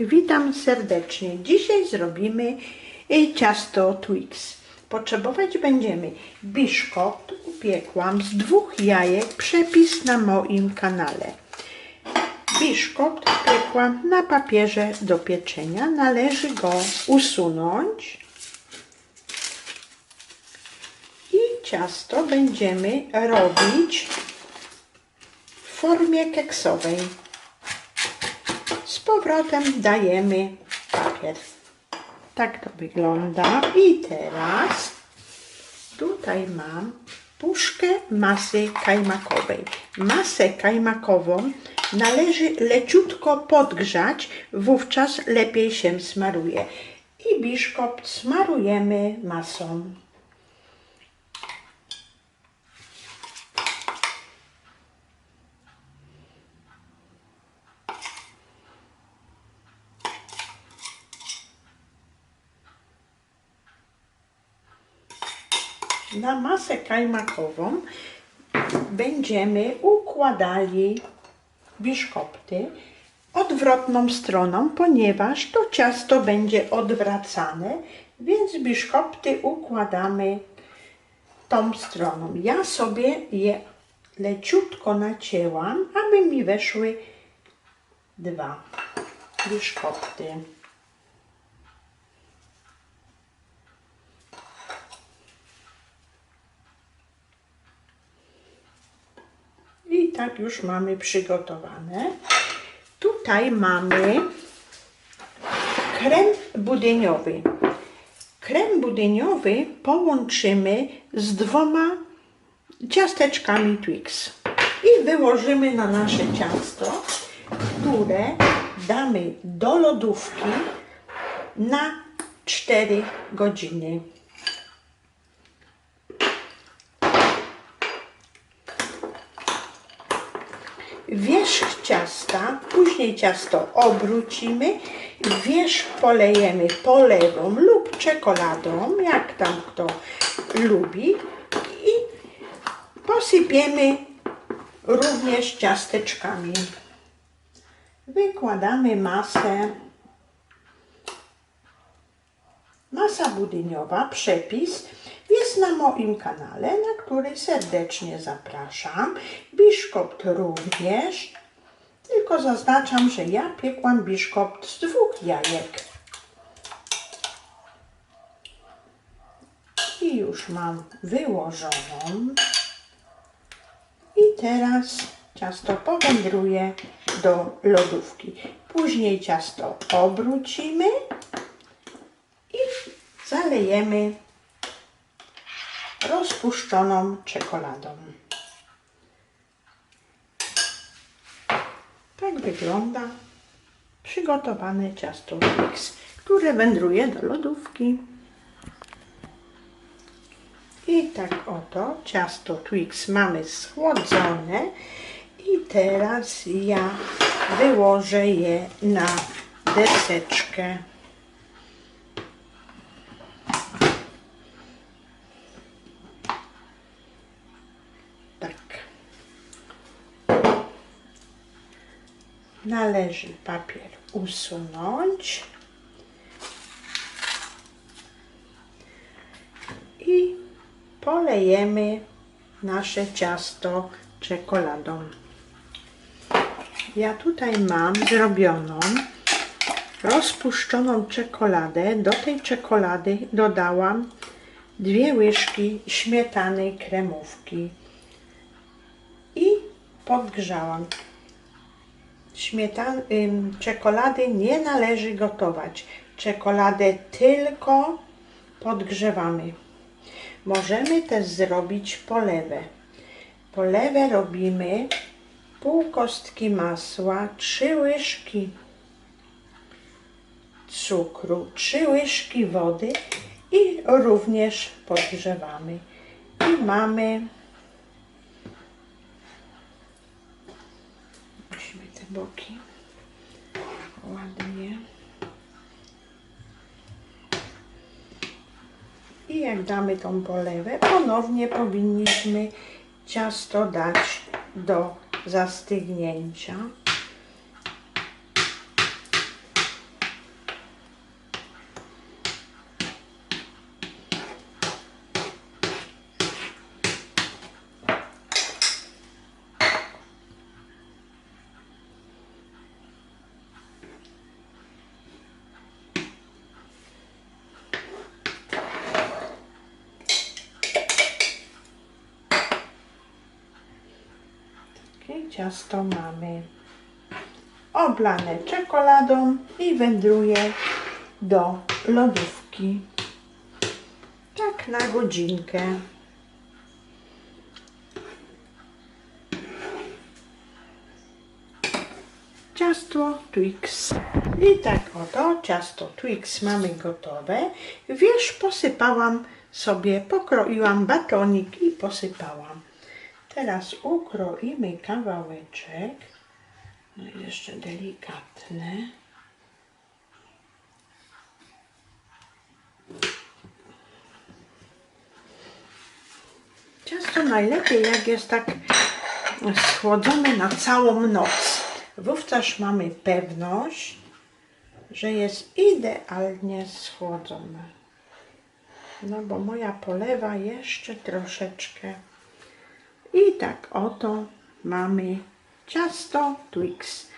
Witam serdecznie. Dzisiaj zrobimy y, ciasto Twix. Potrzebować będziemy biszkopt, upiekłam z dwóch jajek, przepis na moim kanale. Biszkopt upiekłam na papierze do pieczenia. Należy go usunąć. I ciasto będziemy robić w formie keksowej. Z powrotem dajemy papier. Tak to wygląda. I teraz tutaj mam puszkę masy kajmakowej. Masę kajmakową należy leciutko podgrzać, wówczas lepiej się smaruje. I biszkopt smarujemy masą. Na masę kajmakową będziemy układali biszkopty odwrotną stroną, ponieważ to ciasto będzie odwracane, więc biszkopty układamy tą stroną. Ja sobie je leciutko nacięłam, aby mi weszły dwa biszkopty. I tak już mamy przygotowane. Tutaj mamy krem budyniowy. Krem budyniowy połączymy z dwoma ciasteczkami Twix. I wyłożymy na nasze ciasto, które damy do lodówki na 4 godziny. Wierzch ciasta, później ciasto obrócimy, wierzch polejemy polewą lub czekoladą, jak tam kto lubi i posypiemy również ciasteczkami. Wykładamy masę. Masa budyniowa, przepis jest na moim kanale, na który serdecznie zapraszam. Biszkopt również, tylko zaznaczam, że ja piekłam biszkopt z dwóch jajek. I już mam wyłożoną. I teraz ciasto powędruje do lodówki. Później ciasto obrócimy i zalejemy rozpuszczoną czekoladą. Tak wygląda przygotowane ciasto Twix, które wędruje do lodówki. I tak oto ciasto Twix mamy schłodzone i teraz ja wyłożę je na deseczkę. Tak. Należy papier usunąć. I polejemy nasze ciasto czekoladą. Ja tutaj mam zrobioną rozpuszczoną czekoladę. Do tej czekolady dodałam dwie łyżki śmietany kremówki i podgrzałam. Śmietan, czekolady nie należy gotować. Czekoladę tylko podgrzewamy. Możemy też zrobić polewę. Polewę robimy pół kostki masła, trzy łyżki cukru, trzy łyżki wody i również podgrzewamy. I mamy boki. Ładnie. I jak damy tą polewę ponownie powinniśmy ciasto dać do zastygnięcia ciasto mamy oblane czekoladą i wędruje do lodówki. Tak na godzinkę. Ciasto Twix. I tak oto ciasto Twix mamy gotowe. Wierzch posypałam sobie, pokroiłam batonik i posypałam. Teraz ukroimy kawałeczek. No jeszcze delikatny. Ciasto najlepiej jak jest tak schłodzone na całą noc. Wówczas mamy pewność, że jest idealnie schłodzone. No bo moja polewa jeszcze troszeczkę. I tak oto mamy ciasto Twix.